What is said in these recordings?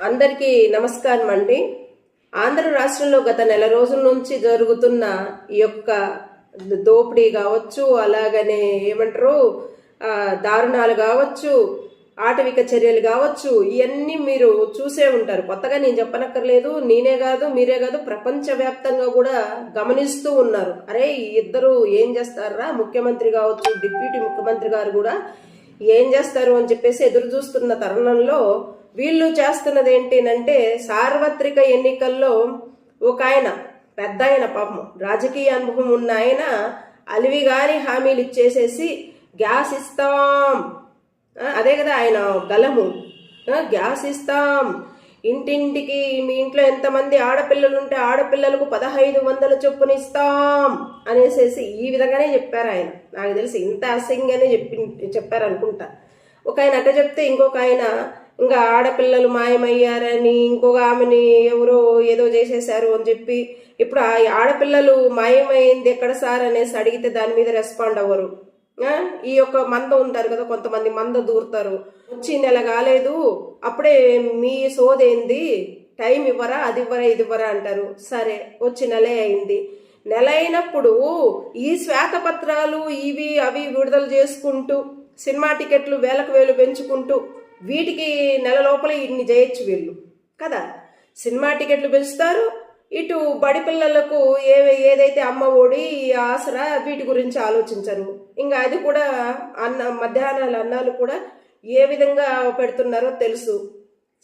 అందరికీ నమస్కారం అండి ఆంధ్ర రాష్ట్రంలో గత నెల రోజుల నుంచి జరుగుతున్న ఈ యొక్క దోపిడీ కావచ్చు అలాగనే ఏమంటారు దారుణాలు కావచ్చు ఆటవిక చర్యలు కావచ్చు ఇవన్నీ మీరు చూసే ఉంటారు. కొత్తగా నేను చెప్పనక్కర్లేదు నేనే కాదు మీరే కాదు ప్రపంచవ్యాప్తంగా కూడా గమనిస్తూ ఉన్నారు. అరే ఇద్దరు ఏం చేస్తారా? ముఖ్యమంత్రి కావచ్చు డిప్యూటీ ముఖ్యమంత్రి గారు కూడా ఏం చేస్తారు అని చెప్పేసి ఎదురు చూస్తున్న తరుణంలో వీళ్ళు చేస్తున్నది ఏంటినంటే సార్వత్రిక ఎన్నికల్లో ఒక ఆయన పెద్ద ఆయన పాపం రాజకీయ అనుభవం ఉన్న ఆయన అలివిగాని హామీలు ఇచ్చేసేసి గ్యాస్ ఇస్తాం. అదే కదా ఆయన గలము. గ్యాస్ ఇస్తాం. ఇంటింటికి మీ ఇంట్లో ఎంతమంది ఆడపిల్లలు ఉంటే ఆడపిల్లలకు పదహైదు వందల చొప్పున ఇస్తాం అనేసేసి ఈ విధంగానే చెప్పారు ఆయన. నాకు తెలిసి ఇంత అసహ్యంగానే చెప్పి చెప్పారు అనుకుంటా ఒక ఆయన అట్ట చెప్తే ఇంకొక ఆయన ఇంకా ఆడపిల్లలు మాయమయ్యారని ఇంకొక ఆమెని ఎవరో ఏదో చేసేశారు అని చెప్పి ఇప్పుడు ఆ ఆడపిల్లలు మాయమైంది ఎక్కడ సార్? అనేసి అడిగితే దాని మీద రెస్పాండ్ అవ్వరు. ఈ యొక్క మంద ఉంటారు కదా కొంతమంది మంద దూరుతారు. వచ్చి నెల కాలేదు అప్పుడే మీ సోదేంది టైం ఇవ్వరా అది ఇవ్వరా ఇది ఇవ్వరా అంటారు. సరే వచ్చి నెలే అయింది. నెల అయినప్పుడు ఈ శ్వేతపత్రాలు ఇవి అవి విడుదల చేసుకుంటూ సినిమా టికెట్లు వేలకు వేలు పెంచుకుంటూ వీటికి నెల లోపల ఇన్ని చేయొచ్చు వీళ్ళు. కదా? సినిమా టికెట్లు పెంచుతారు ఇటు బడి పిల్లలకు ఏ ఏదైతే అమ్మ ఒడి ఆసరా వీటి గురించి ఆలోచించరు. ఇంకా అది కూడా అన్న మధ్యాహ్నాలు అన్నాలు కూడా ఏ విధంగా పెడుతున్నారో తెలుసు.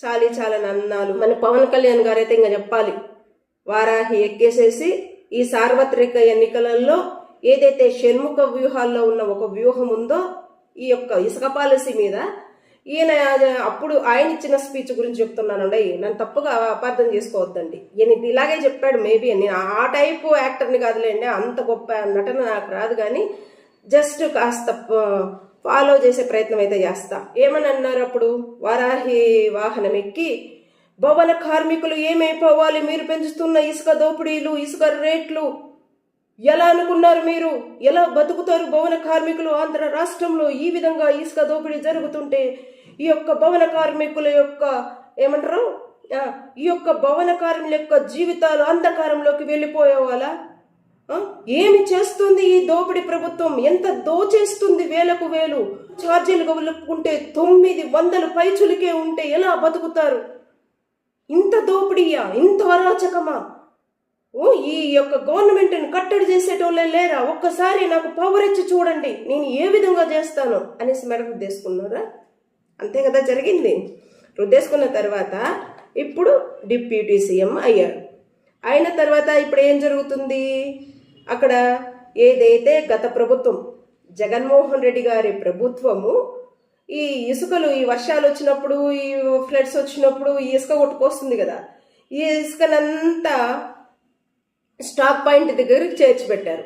చాలీ చాలని అన్నాలు. మన పవన్ కళ్యాణ్ గారు అయితే ఇంకా చెప్పాలి. వారాహి ఎక్కేసేసి ఈ సార్వత్రిక ఎన్నికలలో ఏదైతే షణ్ముఖ వ్యూహాల్లో ఉన్న ఒక వ్యూహం ఉందో ఈ యొక్క ఇసుక పాలసీ మీద ఈయన అప్పుడు ఆయన ఇచ్చిన స్పీచ్ గురించి చెప్తున్నానండి. నన్ను తప్పుగా అపార్థం చేసుకోవద్దండి. ఈయన ఇలాగే చెప్పాడు మేబీ నేను ఆ టైపు యాక్టర్ని కాదులేండి అంత గొప్ప నటన నాకు రాదు కానీ జస్ట్ కాస్త ఫాలో చేసే ప్రయత్నం అయితే చేస్తా. ఏమని అన్నారు అప్పుడు? వారాహి వాహనం ఎక్కి భవన కార్మికులు ఏమైపోవాలి? మీరు పెంచుతున్న ఇసుక దోపిడీలు ఇసుక రేట్లు ఎలా అనుకున్నారు మీరు? ఎలా బతుకుతారు భవన కార్మికులు ఆంధ్ర రాష్ట్రంలో? ఈ విధంగా ఇసుక దోపిడీ జరుగుతుంటే ఈ యొక్క భవన కార్మికుల యొక్క ఏమంటారు? ఈ యొక్క భవన కార్మికుల యొక్క జీవితాలు అంధకారంలోకి వెళ్ళిపోయేవాళ్ళ? ఏమి చేస్తుంది ఈ దోపిడీ ప్రభుత్వం? ఎంత దోచేస్తుంది వేలకు వేలు? ఛార్జీలు కలుపుకుంటే తొమ్మిది వందలు పైచులకే ఉంటే ఎలా బతుకుతారు? ఇంత దోపిడీయా? ఇంత అరాచకమా? ఓ ఈ యొక్క గవర్నమెంట్ని కట్టడి చేసేటోళ్ళే లేరా? ఒక్కసారి నాకు పవర్ ఇచ్చి చూడండి నేను ఏ విధంగా చేస్తాను అనేసి మెడకు తీసుకున్నారా అంతే కదా జరిగింది. రుద్దేసుకున్న తర్వాత ఇప్పుడు డిప్యూటీ సీఎం అయ్యారు. అయిన తర్వాత ఇప్పుడు ఏం జరుగుతుంది? అక్కడ ఏదైతే గత ప్రభుత్వం జగన్మోహన్ రెడ్డి గారి ప్రభుత్వము ఈ ఇసుకలు ఈ వర్షాలు వచ్చినప్పుడు ఈ ఫ్లడ్స్ వచ్చినప్పుడు ఈ ఇసుక కొట్టుకొస్తుంది కదా. ఈ ఇసుకలంతా స్టాక్ పాయింట్ దగ్గరికి చేర్చిపెట్టారు.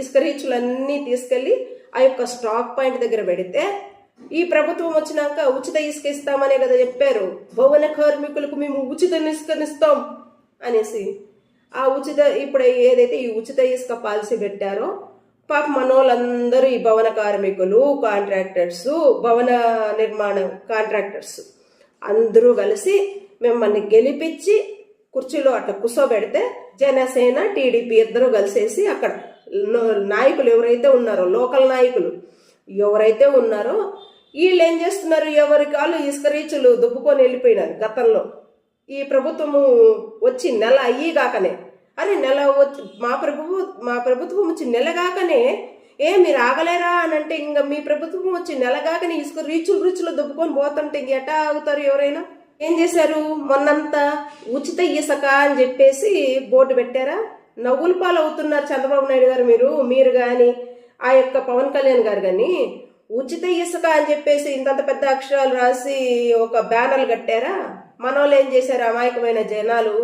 ఇసుక రీచులన్నీ తీసుకెళ్ళి ఆ యొక్క స్టాక్ పాయింట్ దగ్గర పెడితే ఈ ప్రభుత్వం వచ్చినాక ఉచిత ఇసుక ఇస్తామనే కదా చెప్పారు. భవన కార్మికులకు మేము ఉచిత ఇసుకనిస్తాం అనేసి. ఆ ఉచిత ఇప్పుడు ఏదైతే ఈ ఉచిత ఇసుక పాలసీ పెట్టారో పాప మనోళ్ళందరూ ఈ భవన కార్మికులు కాంట్రాక్టర్స్ భవన నిర్మాణ కాంట్రాక్టర్స్ అందరూ కలిసి మిమ్మల్ని గెలిపించి కుర్చీలో అట్లా కూర్చోబెడితే జనసేన టీడీపీ ఇద్దరూ కలిసేసి అక్కడ నాయకులు ఎవరైతే ఉన్నారో లోకల్ నాయకులు ఎవరైతే ఉన్నారో వీళ్ళు ఏం చేస్తున్నారు? ఎవరికి వాళ్ళు ఇసుక రీచులు దుబ్బుకొని వెళ్ళిపోయినారు గతంలో. ఈ ప్రభుత్వము వచ్చి నెల అయ్యి కాకనే అరే నెల వచ్చి మా ప్రభు మా ప్రభుత్వం వచ్చి నెల కాకనే ఏ మీరు ఆగలేరా అని అంటే ఇంకా మీ ప్రభుత్వం వచ్చి నెల కాకనే ఇసుక రీచులు రీచులు దుబ్బుకొని పోతుంటే ఇంక ఎట్టా ఆగుతారు ఎవరైనా? ఏం చేశారు? మొన్నంతా ఉచిత ఇసుక అని చెప్పేసి బోర్డు పెట్టారా? నవ్వుల పాలు అవుతున్నారు చంద్రబాబు నాయుడు గారు మీరు మీరు కానీ ఆ యొక్క పవన్ కళ్యాణ్ గారు కానీ ఉచిత ఇసుక అని చెప్పేసి ఇంతంత పెద్ద అక్షరాలు రాసి ఒక బ్యానర్లు కట్టారా? మనోళ్ళు ఏం చేశారు? అమాయకమైన జనాలు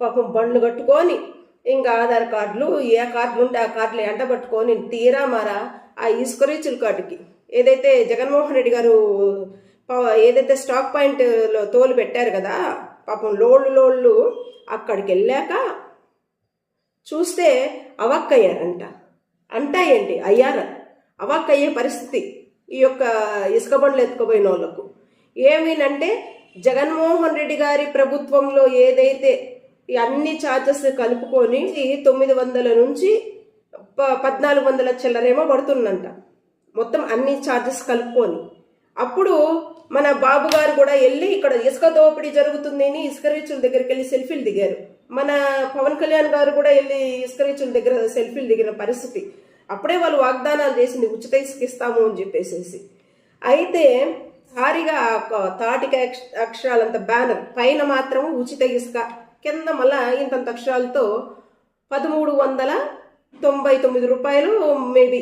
పాపం బండ్లు కట్టుకొని ఇంకా ఆధార్ కార్డులు ఏ కార్డులు ఉంటే ఆ కార్డులు ఎండబట్టుకొని తీరా మారా ఆ ఇసుక రీచుల కార్డుకి ఏదైతే జగన్మోహన్ రెడ్డి గారు ఏదైతే స్టాక్ పాయింట్లో తోలు పెట్టారు కదా పాపం లోళ్ళు లోళ్ళు అక్కడికి వెళ్ళాక చూస్తే అవాక్కయ్యారంట. అంటా ఏంటి? అయ్యారా? అవాక్కయ్యే పరిస్థితి. ఈ యొక్క ఇసుక బండ్లు ఎత్తుకుపోయిన వాళ్ళకు. ఏమీనంటే జగన్మోహన్ రెడ్డి గారి ప్రభుత్వంలో ఏదైతే ఈ అన్ని ఛార్జెస్ కలుపుకొని తొమ్మిది వందల నుంచి ప- పద్నాలుగు వందల చిల్లరేమో పడుతుందంట. మొత్తం అన్ని ఛార్జెస్ కలుపుకొని. అప్పుడు మన బాబు గారు కూడా వెళ్ళి ఇక్కడ ఇసుక దోపిడీ జరుగుతుంది అని ఇసుక రీచుల దగ్గరికి వెళ్ళి సెల్ఫీలు దిగారు. మన పవన్ కళ్యాణ్ గారు కూడా వెళ్ళి ఇసుక రీచుల దగ్గర సెల్ఫీలు దిగిన పరిస్థితి. అప్పుడే వాళ్ళు వాగ్దానాలు చేసింది ఉచిత ఇసుక ఇస్తాము అని చెప్పేసేసి. అయితే సారిగా ఒక తాటిక అక్షరాలంత బ్యానర్ పైన మాత్రం ఉచిత ఇసుక కింద మళ్ళా ఇంతంత అక్షరాలతో పదమూడు వందల తొంభై తొమ్మిది రూపాయలు మేబీ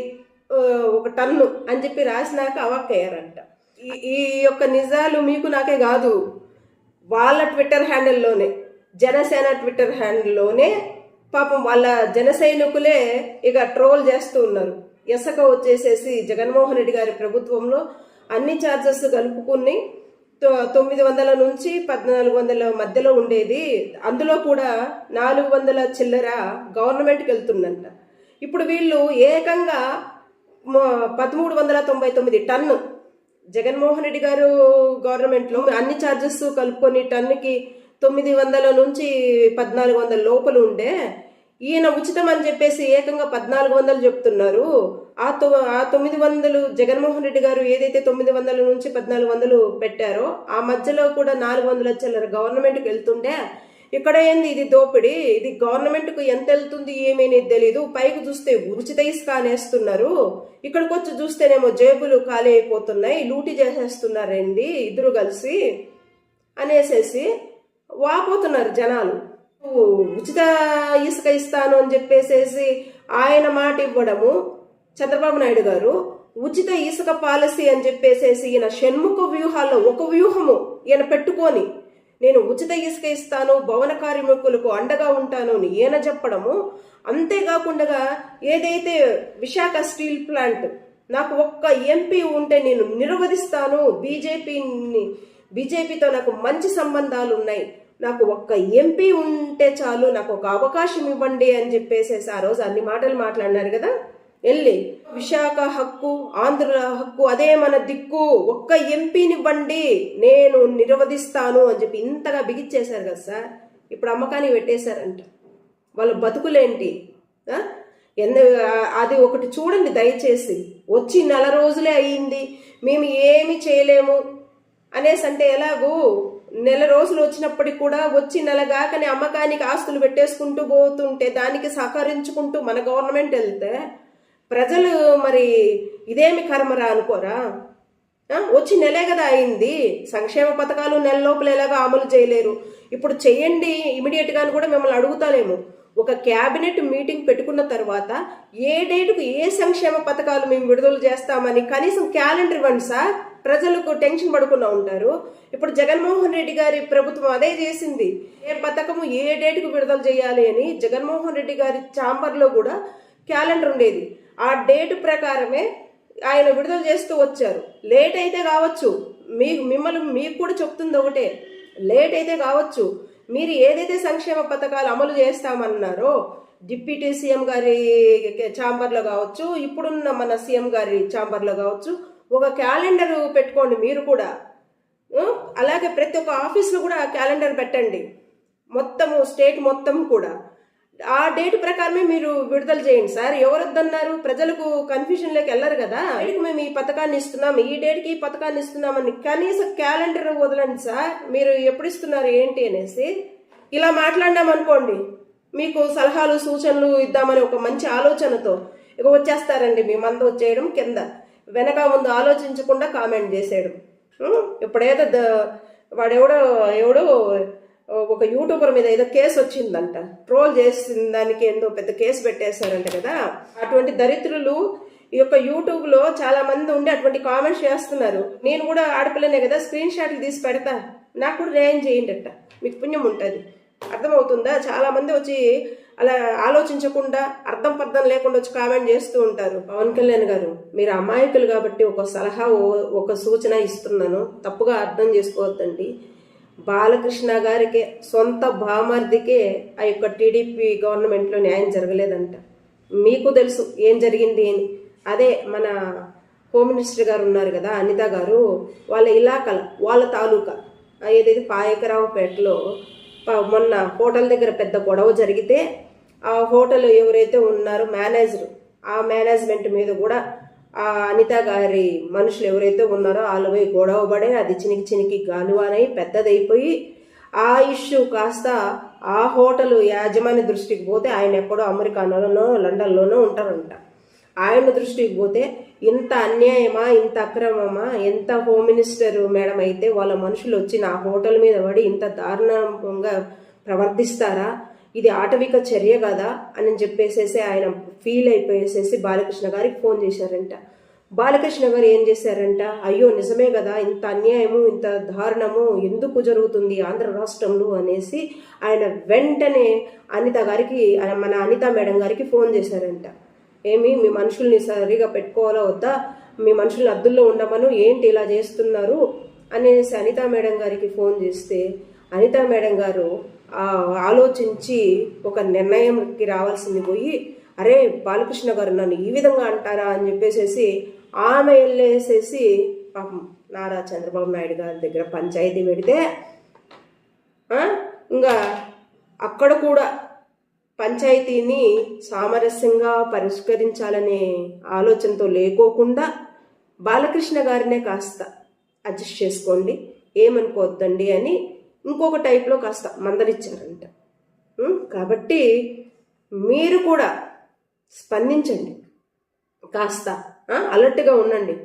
ఒక టన్ను అని చెప్పి రాసినాక అవాక్కయ్యారంట. ఈ ఈ యొక్క నిజాలు మీకు నాకే కాదు. వాళ్ళ ట్విట్టర్ హ్యాండిల్లోనే జనసేన ట్విట్టర్ హ్యాండిల్లోనే పాపం వాళ్ళ జన సైనికులే ఇక ట్రోల్ చేస్తూ ఉన్నారు. ఎసక వచ్చేసేసి జగన్మోహన్ రెడ్డి గారి ప్రభుత్వంలో అన్ని ఛార్జెస్ కలుపుకుని తొ- తొమ్మిది వందల నుంచి పద్నాలుగు వందల మధ్యలో ఉండేది. అందులో కూడా నాలుగు వందల చిల్లర గవర్నమెంట్కి వెళ్తుందంట. ఇప్పుడు వీళ్ళు ఏకంగా పదమూడు వందల తొంభై తొమ్మిది టన్ను జగన్మోహన్ రెడ్డి గారు గవర్నమెంట్లో అన్ని ఛార్జెస్ కలుపుకొని టన్నుకి తొమ్మిది వందల నుంచి పద్నాలుగు వందల లోపల ఉండే ఈయన ఉచితం అని చెప్పేసి ఏకంగా పద్నాలుగు వందలు చెప్తున్నారు. ఆ తొ ఆ తొమ్మిది వందలు జగన్మోహన్ రెడ్డి గారు ఏదైతే తొమ్మిది వందల నుంచి పద్నాలుగు వందలు పెట్టారో ఆ మధ్యలో కూడా నాలుగు వందల చిల్లర గవర్నమెంట్కి వెళ్తుండే. ఇక్కడ ఏంది? ఇది దోపిడీ. ఇది గవర్నమెంట్కు ఎంత వెళ్తుంది ఏమేనేది తెలీదు. పైకి చూస్తే ఉచిత ఇసుక అనేస్తున్నారు. ఇక్కడికి వచ్చి చూస్తేనేమో జేబులు ఖాళీ అయిపోతున్నాయి. లూటీ చేసేస్తున్నారండి ఇద్దరు కలిసి అనేసేసి వాపోతున్నారు జనాలు. ఉచిత ఇసుక ఇస్తాను అని చెప్పేసేసి ఆయన మాట ఇవ్వడము చంద్రబాబు నాయుడు గారు ఉచిత ఇసుక పాలసీ అని చెప్పేసేసి ఈయన షణ్ముఖ వ్యూహాల్లో ఒక వ్యూహము ఈయన పెట్టుకొని నేను ఉచిత ఇసుక ఇస్తాను భవన కార్మికులకు అండగా ఉంటాను అని ఈయన చెప్పడము. అంతేకాకుండా ఏదైతే విశాఖ స్టీల్ ప్లాంట్ నాకు ఒక్క ఎంపీ ఉంటే నేను నిరోధిస్తాను బీజేపీని బీజేపీతో నాకు మంచి సంబంధాలు ఉన్నాయి నాకు ఒక్క ఎంపీ ఉంటే చాలు నాకు ఒక అవకాశం ఇవ్వండి అని చెప్పేసేసి ఆ రోజు అన్ని మాటలు మాట్లాడినారు కదా. వెళ్ళి విశాఖ హక్కు ఆంధ్ర హక్కు అదే మన దిక్కు ఒక్క ఎంపీని ఇవ్వండి నేను నిర్వధిస్తాను అని చెప్పి ఇంతగా బిగిచ్చేశారు కదా సార్. ఇప్పుడు అమ్మకాన్ని పెట్టేశారంట. వాళ్ళ బతుకులేంటి? ఎంత అది ఒకటి చూడండి దయచేసి. వచ్చి నెల రోజులే అయ్యింది మేము ఏమి చేయలేము అనేసి అంటే ఎలాగూ నెల రోజులు వచ్చినప్పటికి కూడా వచ్చి నెలగాకనే అమ్మకానికి ఆస్తులు పెట్టేసుకుంటూ పోతుంటే దానికి సహకరించుకుంటూ మన గవర్నమెంట్ వెళ్తే ప్రజలు మరి ఇదేమి కర్మరా అనుకోరా? వచ్చి నెలే కదా అయింది. సంక్షేమ పథకాలు నెల లోపల ఎలాగో అమలు చేయలేరు. ఇప్పుడు చేయండి ఇమీడియట్గా కూడా మిమ్మల్ని అడుగుతాలేము. ఒక క్యాబినెట్ మీటింగ్ పెట్టుకున్న తర్వాత ఏ డేటుకు ఏ సంక్షేమ పథకాలు మేము విడుదల చేస్తామని కనీసం క్యాలెండర్ ఇవ్వండి సార్. ప్రజలకు టెన్షన్ పడకుండా ఉంటారు. ఇప్పుడు జగన్మోహన్ రెడ్డి గారి ప్రభుత్వం అదే చేసింది. ఏ పథకము ఏ డేట్కు విడుదల చేయాలి అని జగన్మోహన్ రెడ్డి గారి ఛాంబర్లో కూడా క్యాలెండర్ ఉండేది. ఆ డేట్ ప్రకారమే ఆయన విడుదల చేస్తూ వచ్చారు. లేట్ అయితే కావచ్చు. మీ మిమ్మల్ని మీకు కూడా చెప్తుంది ఒకటే. లేట్ అయితే కావచ్చు. మీరు ఏదైతే సంక్షేమ పథకాలు అమలు చేస్తామన్నారో డిప్యూటీ సీఎం గారి ఛాంబర్లో కావచ్చు ఇప్పుడున్న మన సీఎం గారి ఛాంబర్లో కావచ్చు ఒక క్యాలెండర్ పెట్టుకోండి మీరు కూడా. అలాగే ప్రతి ఒక్క ఆఫీస్లో కూడా క్యాలెండర్ పెట్టండి. మొత్తము స్టేట్ మొత్తం కూడా. ఆ డేట్ ప్రకారమే మీరు విడుదల చేయండి. సార్ ఎవరు వద్దన్నారు ప్రజలకు కన్ఫ్యూజన్లోకి వెళ్ళరు కదా. డేట్కి మేము ఈ పథకాన్ని ఇస్తున్నాం? ఈ డేట్కి ఈ పథకాన్ని ఇస్తున్నామని కనీసం క్యాలెండర్ వదలండి సార్. మీరు ఎప్పుడు ఇస్తున్నారు ఏంటి అనేసి. ఇలా మాట్లాడినాం అనుకోండి. మీకు సలహాలు సూచనలు ఇద్దామని ఒక మంచి ఆలోచనతో. ఇక వచ్చేస్తారండి మీ మంద వచ్చేయడం కింద. వెనక ముందు ఆలోచించకుండా కామెంట్ చేశాడు. ఇప్పుడేదో వాడెవడో ఎవడో ఒక యూట్యూబర్ మీద ఏదో కేసు వచ్చిందంట. ట్రోల్ చేసిన దానికి ఏందో పెద్ద కేసు పెట్టేశారంట కదా. అటువంటి దరిద్రులు ఈ యొక్క యూట్యూబ్లో చాలా మంది ఉండి అటువంటి కామెంట్స్ చేస్తున్నారు. నేను కూడా ఆడపిల్లనే కదా స్క్రీన్ షాట్లు తీసి పెడతా. నాకు కూడా న్యాయం చేయండి అట్ట మీకు పుణ్యం ఉంటుంది. అర్థమవుతుందా? చాలామంది వచ్చి అలా ఆలోచించకుండా అర్థం పర్థం లేకుండా వచ్చి కామెంట్ చేస్తూ ఉంటారు. పవన్ కళ్యాణ్ గారు మీరు అమాయకులు కాబట్టి ఒక సలహా ఓ- ఒక సూచన ఇస్తున్నాను. తప్పుగా అర్థం చేసుకోవద్దండి. బాలకృష్ణ గారికి సొంత బామర్దికే ఆ యొక్క టీడీపీ గవర్నమెంట్లో న్యాయం జరగలేదంట. మీకు తెలుసు ఏం జరిగింది అని. అదే మన హోమ్ మినిస్టర్ గారు ఉన్నారు కదా అనిత గారు వాళ్ళ ఇలాకల వాళ్ళ తాలూకా ఏదైతే పాయకరావుపేటలో మొన్న హోటల్ దగ్గర పెద్ద గొడవ జరిగితే ఆ హోటల్ ఎవరైతే ఉన్నారో మేనేజర్ ఆ మేనేజ్మెంట్ మీద కూడా ఆ అనిత గారి మనుషులు ఎవరైతే ఉన్నారో వాళ్ళు పోయి గొడవ పడే అది చినికి చినికి గాలువానై పెద్దదైపోయి ఆ ఇష్యూ కాస్త ఆ హోటల్ యాజమాన్య దృష్టికి పోతే ఆయన ఎక్కడో అమెరికాలోనో లండన్లోనో ఉంటారంట. ఆయన దృష్టికి పోతే ఇంత అన్యాయమా ఇంత అక్రమమా ఎంత హోమ్ మినిస్టర్ మేడం అయితే వాళ్ళ మనుషులు వచ్చి నా హోటల్ మీద పడి ఇంత దారుణంగా ప్రవర్తిస్తారా? ఇది ఆటవిక చర్య కదా? అని చెప్పేసేసి ఆయన ఫీల్ అయిపోయేసేసి బాలకృష్ణ గారికి ఫోన్ చేశారంట. బాలకృష్ణ గారు ఏం చేశారంట? అయ్యో నిజమే కదా ఇంత అన్యాయము ఇంత దారుణము ఎందుకు జరుగుతుంది ఆంధ్ర రాష్ట్రంలో అనేసి ఆయన వెంటనే అనిత గారికి మన అనిత మేడం గారికి ఫోన్ చేశారంట. ఏమి? మీ మనుషుల్ని సరిగా పెట్టుకోవాలా వద్దా? మీ మనుషుల్ని అద్దుల్లో ఉండమను ఏంటి ఇలా చేస్తున్నారు? అనేసి అనిత మేడం గారికి ఫోన్ చేస్తే అనిత మేడం గారు ఆలోచించి ఒక నిర్ణయంకి రావాల్సింది పోయి అరే బాలకృష్ణ గారు నన్ను ఈ విధంగా అంటారా అని చెప్పేసేసి ఆమె వెళ్ళేసేసి పాపం నారా చంద్రబాబు నాయుడు గారి దగ్గర పంచాయతీ పెడితే ఇంకా అక్కడ కూడా పంచాయతీని సామరస్యంగా పరిష్కరించాలనే ఆలోచనతో లేకోకుండా బాలకృష్ణ గారినే కాస్త అడ్జస్ట్ చేసుకోండి. ఏమనుకోవద్దండి అని ఇంకొక టైప్లో కాస్త మందలిచ్చారంట. కాబట్టి మీరు కూడా స్పందించండి. కాస్త అలర్ట్గా ఉండండి.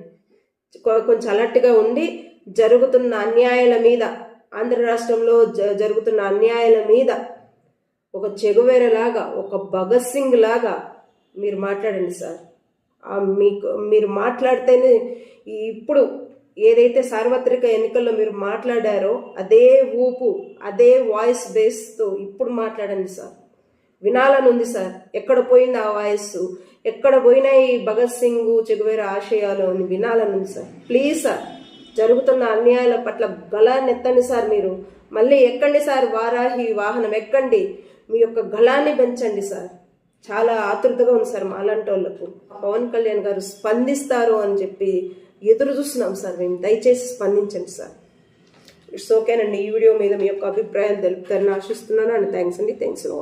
కొంచెం అలర్ట్గా ఉండి జరుగుతున్న అన్యాయాల మీద ఆంధ్ర రాష్ట్రంలో జ- జరుగుతున్న అన్యాయాల మీద ఒక చెగువేరలాగా ఒక భగత్ సింగ్ లాగా మీరు మాట్లాడండి సార్. మీకు మీరు మాట్లాడితేనే ఇప్పుడు ఏదైతే సార్వత్రిక ఎన్నికల్లో మీరు మాట్లాడారో అదే ఊపు అదే వాయిస్ బేస్తో ఇప్పుడు మాట్లాడండి సార్. వినాలని ఉంది సార్. ఎక్కడ పోయింది ఆ వాయిస్? ఎక్కడ పోయినా ఈ భగత్ సింగ్ చెగువేర ఆశయాలు అని వినాలని ఉంది సార్. ప్లీజ్ సార్ జరుగుతున్న అన్యాయాల పట్ల గలాన్ని ఎత్తండి సార్ మీరు. మళ్ళీ ఎక్కండి సార్ వారాహి వాహనం ఎక్కండి. మీ యొక్క గళాన్ని పెంచండి సార్. చాలా ఆతృతగా ఉంది సార్ మాలాంటి వాళ్ళకు పవన్ కళ్యాణ్ గారు స్పందిస్తారు అని చెప్పి ఎదురు చూస్తున్నాం సార్ మేము. దయచేసి స్పందించండి సార్. ఇట్స్ ఓకేనండి. ఈ వీడియో మీద మీ యొక్క అభిప్రాయాలు తెలుపుతారని ఆశిస్తున్నాను అండ్ థ్యాంక్స్ అండి. Thanks no